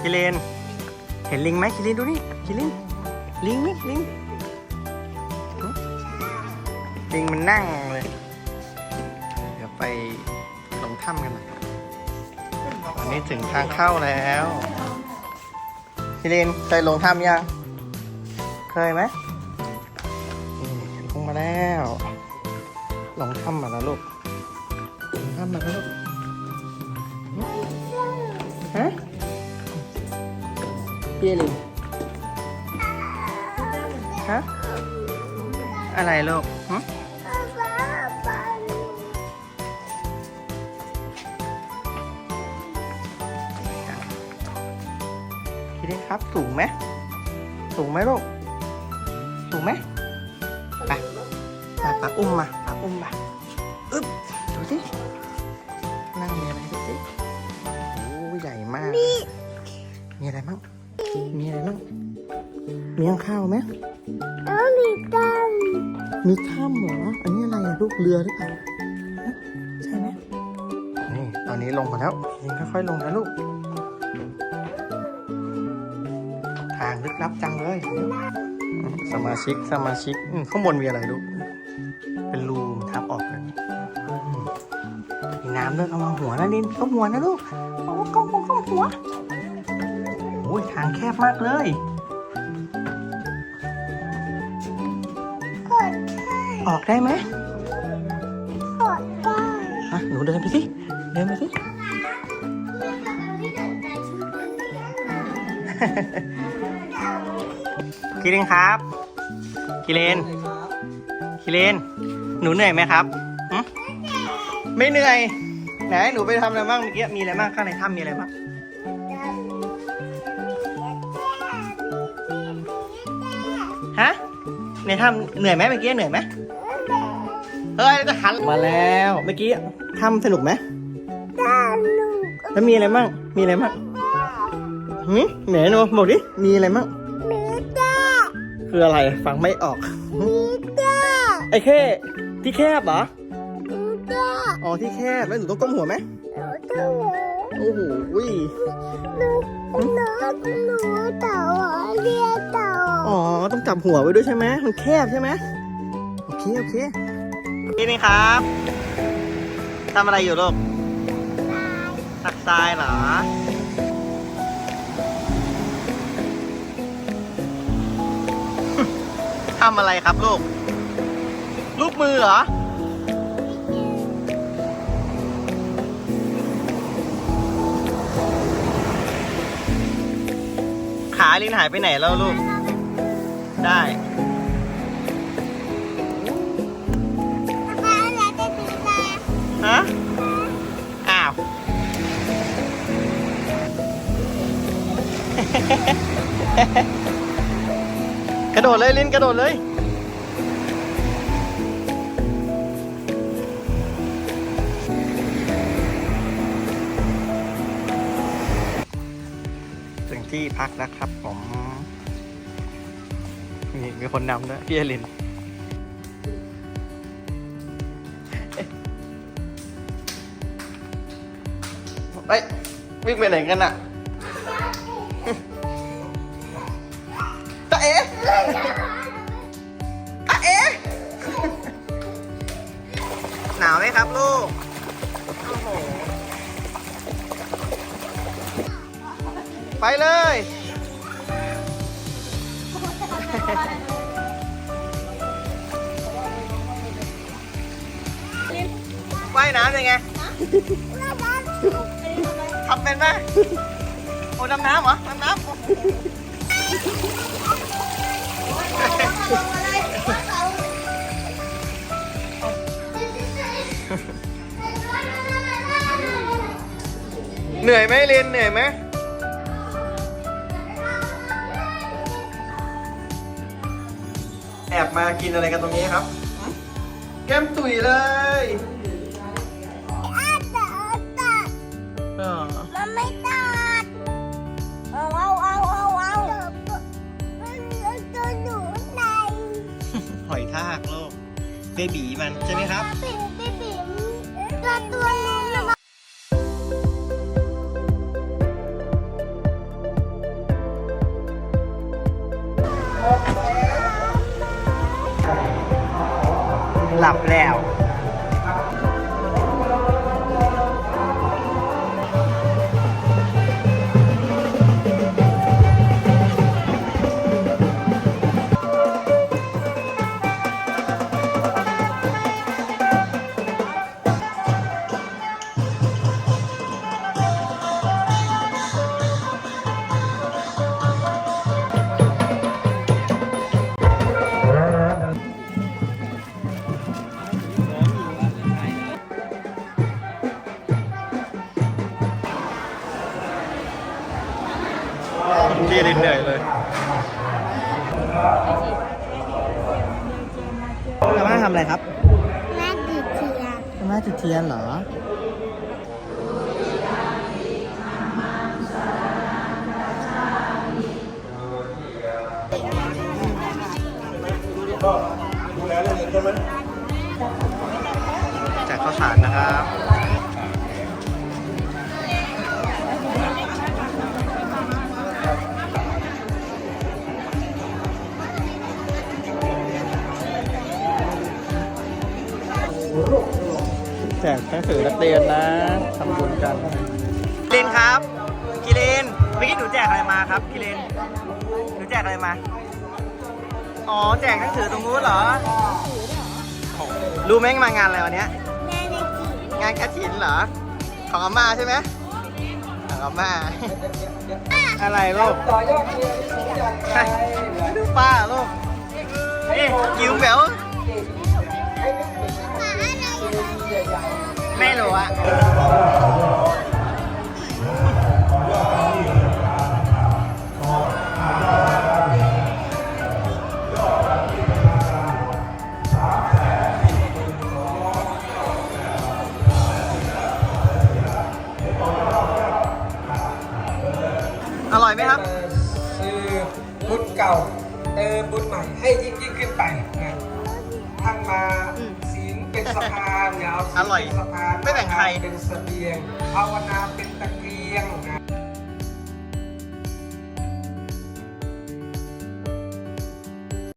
คิเลน เห็นลิงไหมคิลินดูนี่คิลินลิงนี่ลิงลิงมันนั่งเลย เดี๋ยวไปลงถ้ำกันหน่อยตอนนี้ถึงทางเข้าแล้วคิลินเคยลงถ้ำยัง เคยไหมลงมาแล้ว ลงถ้ำมาแล้วลูกลงถ้ำมาแล้วลูก พี่เอลินฮะอะไรลูกหึพี่เล่นครับสูงไหมสูงไหมลูกสูงไหมไปมาปาอุ้มมาปาอุ้มมาอึ๊บดูสินั่งมีอะไรดูสิโอ้ใหญ่มาก มีอะไรบ้าง มีอะไรบ้างมีข้างข้าวไหมแล้วมีตังมีถ้ำเหรอ อันนี้อะไรอะลูกเรือหรือเปล่าฮะใช่ไหมนี่ตอนนี้ลงมาแล้วยังค่อยๆลงนะลูก ทางลึกลับจังเลยอืมสมาชิกสมาชิกอืมข้างบนมีอะไรลูก เป็นรูทับออกเลยอืมมีน้ำด้วยเอามาหัวนะลินก้มหัวนะลูกโอ้ก้มหัวก้มหัวโอ้ยทางแคบมากเลยกดได้ออกได้ไหมกดได้อะหนูเดินไปสิเดินไปสิคิเลนครับคิเลนคิเลนหนูเหนื่อยไหมครับหึไม่เหนื่อยไหนหนูไปทำอะไรบ้างเมื่อกี้มีอะไรบ้างข้างในถ้ำมีอะไรบ้าง ฮะในถ้ำเหนื่อยไหมเมื่อกี้เหนื่อยไหมเฮ้ยจะหันมาแล้วเมื่อกี้ถ้ำสนุกไหมได้ลูกแล้วมีอะไรบ้างมีอะไรบ้างหืมไหนหนูบอกดิมีอะไรบ้างมีได้คืออะไรฟังไม่ออกมีได้ไอ้แค่ที่แคบเหรอมีได้อ๋อที่แคบแล้วหนูต้องก้มหัวไหมหนูตัวโอ้โหอุ้ยหนูหนูหนูเต่าเรียกเต่า อ๋อ ต้องจับหัวไว้ด้วยใช่ไหมมันแคบใช่ไหมโอเค โอเคนี่นี่ครับทำอะไรอยู่ลูกตักทรายเหรอ ทำอะไรครับลูกรูปมือเหรอขาลินหายไปไหนแล้วลูก ได้อะไรจะถึงแล้วฮะ อ้าว กระโดดเลย ลินกระโดดเลย ถึงที่พักแล้วครับผม มีมีคนนำด้วยพี่อลินเฮ้ยวิ่งไปไหนกันอะตาเอ๋ตาเอ๋หนาวไหมครับลูก โอ้โห ไปเลย ว่ายน้ำยังไงทำเป็นไหมโอ้ดำน้ำเหรอดำน้ำเหนื่อยไหมเรียนเหนื่อยไหม อบมากินอะไรกันตรงนี้ครับ แก้มตุ๋ยเลยอาตัดตัดเออมันไม่ตัดเอาเอาเอาเอาเอาตัวหนูในหอยทากโลกเบบีมันใช่ไหมครับปิ่มปิ่มปิ่มตัวตัว หลับแล้วำอะไรครับแม่ดีเทียนอาม่าจุดเทียนเหรอแจกข้าวสารนะครับ แจกหนังสือนักเรียนนะทำบุญกันกิเลนครับ กิเลนเมื่อกี้หนูแจกอะไรมาครับ กิเลนหนูแจกอะไรมา อ๋อ แจกหนังสือตรงนู้นเหรอ รู้ไหมมางานอะไรวันเนี้ยแม่ในจีงานกระถินเหรอ ของอาม่าใช่ไหมของอาม่า อะไรลูกดูป้าลูกเอ๊ะจิ๋วแหววมาอะไไม่รู้อะอร่อยไหมครับ ซื้อบุญเก่าเติมบุญใหม่ให้ยิ่งยิ่งขึ้นไปนะ สะพานอย่าเอาศีลอร่อยเป็นสะพานไม่แบ่งใครเป็นเสบียงภาวนาเป็นตะเกียง